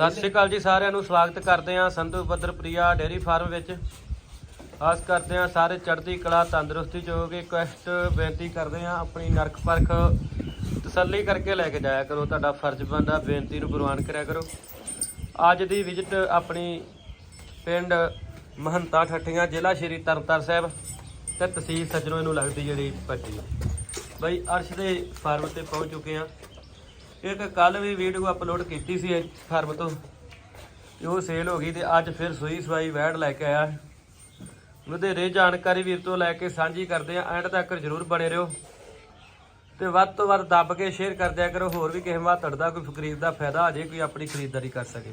ਸਤਿ ਸ਼੍ਰੀ ਅਕਾਲ ਜੀ ਸਾਰਿਆਂ ਨੂੰ, ਸਵਾਗਤ ਕਰਦੇ ਹਾਂ ਸੰਧੂ ਬੱਦਰ ਪ੍ਰਿਆ ਡੇਅਰੀ ਫਾਰਮ ਵਿੱਚ। ਆਸ ਕਰਦੇ ਹਾਂ ਸਾਰੇ ਚੜ੍ਹਦੀ ਕਲਾ, ਤੰਦਰੁਸਤੀ ਚ ਹੋਗੇ ਕੁਐਸਟ ਬੇਨਤੀ ਕਰਦੇ ਹਾਂ, ਆਪਣੀ ਨਰਕ ਪਰਖ ਤਸੱਲੀ ਕਰਕੇ ਲੈ ਕੇ ਜਾਇਆ ਕਰੋ। ਤੁਹਾਡਾ ਫਰਜ਼ ਬਣਦਾ, ਬੇਨਤੀ ਨੂੰ ਪ੍ਰਵਾਨ ਕਰਿਆ ਕਰੋ। ਅੱਜ ਦੀ ਵਿਜ਼ਿਟ ਆਪਣੀ ਪਿੰਡ ਮਹੰਤਾ ਠੱਠੀਆਂ, ਜ਼ਿਲ੍ਹਾ ਸ਼੍ਰੀ ਤਰਨਤਾਰਨ ਸਾਹਿਬ ਤੇ ਤਹਿਸੀਲ ਸੱਜਣੋ ਇਹਨੂੰ ਲੱਗਦੀ ਜਿਹੜੀ ਪੱਟੀ ਬਈ ਅਰਸ਼ ਦੇ ਫਾਰਮ ਤੇ ਪਹੁੰਚ ਚੁੱਕੇ ਹਾਂ। ਇੱਕ ਕੱਲ ਵੀ ਵੀਡੀਓ ਅਪਲੋਡ ਕੀਤੀ ਸੀ ਫਾਰਮ ਤੋਂ ਤੇ ਉਹ ਸੇਲ ਹੋ ਗਈ ਤੇ ਅੱਜ ਫਿਰ ਸੂਈ ਸਵਾਈ ਵੈੜ ਲੈ ਕੇ ਆਇਆ। ਵਧੇਰੇ ਜਾਣਕਾਰੀ ਵੀਰ ਤੋਂ ਲੈ ਕੇ ਸਾਂਝੀ ਕਰਦੇ ਆ ਐਂਡ ਤੱਕ ਜਰੂਰ ਬਣੇ ਰਹੋ। ਤੇ ਵੱਧ ਤੋਂ ਵੱਧ ਦੱਬ ਕੇ ਸ਼ੇਅਰ ਕਰ ਦਿਆ ਕਰੋ ਹੋਰ ਵੀ ਕਿਸੇ ਮਾਤੜ ਦਾ ਕੋਈ ਖਰੀਦ ਦਾ ਫਾਇਦਾ ਆ ਜੇ ਕੋਈ ਆਪਣੀ ਖਰੀਦਦਾਰੀ ਕਰ ਸਕੇ।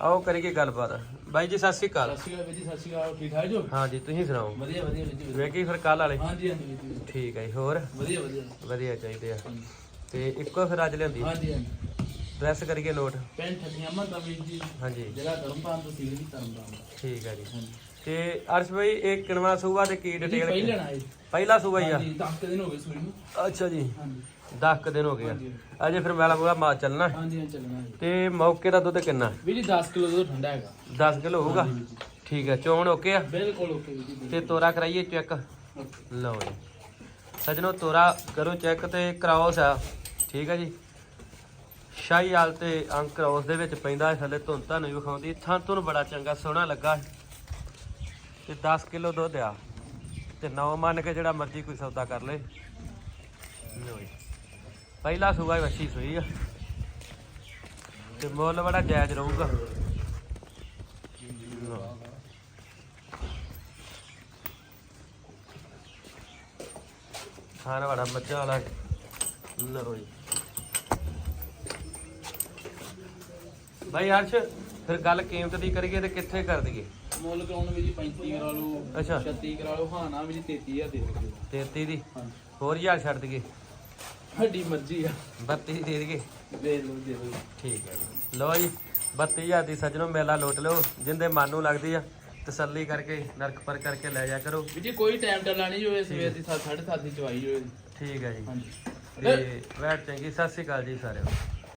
ਆਓ ਕਰੀਏ ਗੱਲਬਾਤ। ਬਾਈ ਜੀ ਸਤਿ ਸ਼੍ਰੀ ਅਕਾਲ। ਸਤਿ ਸ਼੍ਰੀ ਅਕਾਲ ਵੀਰ ਜੀ ਸਤਿ ਸ਼੍ਰੀ ਅਕਾਲ। ਠੀਕ ਠਾਕ ਜੋ? ਹਾਂ ਜੀ ਤੁਸੀਂ ਸੁਣਾਓ? ਵਧੀਆ ਵਧੀਆ ਵੀਰ ਜੀ ਵੇਖੀ ਫਿਰ ਕੱਲ ਵਾਲੇ? ਹਾਂਜੀ ਹਾਂਜੀ ਵੀਰ ਜੀ। ਠੀਕ ਹੈ ਜੀ ਹੋਰ? ਵਧੀਆ ਵਧੀਆ। ਵਧੀਆ ਚਾਹੀਦੇ ਆ। ਤੇ ਇੱਕੋ ਫਿਰ ਅੱਜ ਲਿਆਂਦੀ। ਹਾਂਜੀ ਹਾਂਜੀ। ਪ੍ਰੈਸ ਕਰੀਏ ਨੋਟ ਪਿੰਡ ਠੱਠੀਆਂ ਮਾ ਵੀਰ ਜੀ। ਹਾਂਜੀ। ਜਿਹੜਾ ਧਰਮਪਾਲ ਤੋਂ ਸੀ ਵੀ ਧਰਮਪਾਲ ਠੀਕ ਹੈ ਜੀ। ਹਾਂਜੀ। ਤੇ ਅਰਸ਼ ਭਾਈ ਇਹ ਕਿਨਵਾ ਸੂਬਾ ਤੇ ਕੀ ਡਿਟੇਲ ਪਹਿਲਣਾ ਹੈ? ਪਹਿਲਾ ਸੂਬਾ ਹੀ ਆ। ਹਾਂਜੀ 10 ਦਿਨ ਹੋ ਗਏ ਸੂਈ ਨੂੰ। ਅੱਛਾ ਜੀ। ਹਾਂਜੀ। 10 ਦਿਨ ਹੋ ਗਏ ਆ। ਹਾਂਜੀ। ਅਜੇ ਫਿਰ ਮੇਲਾ ਮੂਲਾ ਮਾ ਚੱਲਣਾ। ਹਾਂਜੀ ਹਾਂ ਚੱਲਣਾ ਤੇ ਮੌਕੇ ਦਾ ਦੁੱਧ ਕਿੰਨਾ? ਵੀਰ ਜੀ 10 ਕਿਲੋ ਦੁੱਧ ਠੰਡਾ ਹੈਗਾ। 10 ਕਿਲੋ ਹੋਊਗਾ? ਹਾਂਜੀ ਵੀਰ ਜੀ। ਠੀਕ ਹੈ ਚੋਣ ਓਕੇ ਆ? ਬਿਲਕੁਲ ਓਕੇ ਵੀਰ ਜੀ ਤੇ ਤੋਰਾ ਕਰਾਈਏ ਚੈੱਕ? ਬਿਲਕੁਲ। ਲਓ ਜੀ। ਸਜਣੋ ਤੋਰਾ ਕਰੋ ਚੈੱਕ ਤੇ ਕਰਾਓਸ ਆ ਠੀਕ ਹੈ ਜੀ। ਸ਼ਾਹੀ ਹਾਲ ਤੇ ਅੰਕ ਕਰਾਓਸ ਦੇ ਵਿੱਚ ਪੈਂਦਾ ਥੱਲੇ ਧੁੰਨ ਤੁਹਾਨੂੰ ਵੀ ਵਿਖਾਉਂਦੀ। ਥਾਂ ਤੁਹਾਨੂੰ ਬੜਾ ਚੰਗਾ, ਸੋਹਣਾ ਲੱਗਾ ਤੇ 10 ਕਿਲੋ ਦੁੱਧ ਆ। ਤੇ ਨੌ ਮੰਨ ਕੇ ਜਿਹੜਾ ਮਰਜ਼ੀ ਕੋਈ ਸੌਦਾ ਕਰ ਲੇ। ਲਓ ਜੀ। ਪਹਿਲਾ ਸੂਆ ਹੀ ਵੱਛੀ ਸੂਈ ਆ। ਤੇ ਮੁੱਲ ਬੜਾ ਜਾਇਜ਼ ਰਹੂਗਾ। ਲਓ। ਵਾਲਾ ਬੜਾ ਵਾਲਾ ਲਓ ਜੀ। ਭਾਈ ਹਰਸ਼ ਫਿਰ ਗੱਲ ਕੀਮਤ ਦੀ ਕਰੀਏ ਤੇ ਕਿੱਥੇ ਕਰ ਦਈਏ? ਮੁੱਲ ਕਰਾਉਣ ਵੀਰ ਜੀ 35 ਕਰਾ ਲਓ ਅੱਛਾ। 36 ਕਰਾ ਲਓ ਹਾਂ ਨਾ ਵੀਰ ਜੀ 33000 ਦੇ ਦਿਓ 33 ਦੀ? ਹੋਰ ਹਜ਼ਾਰ ਛੱਡ ਦਈਏ। ਸਾਡੀ ਮਰਜ਼ੀ ਆ। 32 ਦੀ ਦਈਏ। ਦੇ ਲਓ ਦੇ ਲਓ। ਠੀਕ ਹੈ ਲਓ ਜੀ 32000 ਦੀ ਸੱਜਣੋ ਮੇਲਾ ਲੁੱਟ ਲਿਓ ਜਿੰਦੇ ਮਨ ਨੂੰ ਲੱਗਦੀ ਆ ਤਸੱਲੀ ਕਰਕੇ ਨਰਕ ਪਰ ਕਰਕੇ ਲੈ ਜਾ ਕਰੋ। ਵੀਰ ਜੀ ਕੋਈ ਟਾਈਮ ਟਾਲਾ ਨਹੀਂ ਹੋਏ ਸਵੇਰ ਦੀ 7:30 ਦੀ ਚਵਾਈ ਹੋਏ ਠੀਕ ਹੈ ਜੀ। ਹਾਂਜੀ। ਤੇ ਵੈਟ ਚੰਗੀ ਸਤਿ ਸ਼੍ਰੀ ਅਕਾਲ ਜੀ ਸਾਰਿਆਂ ਨੂੰ।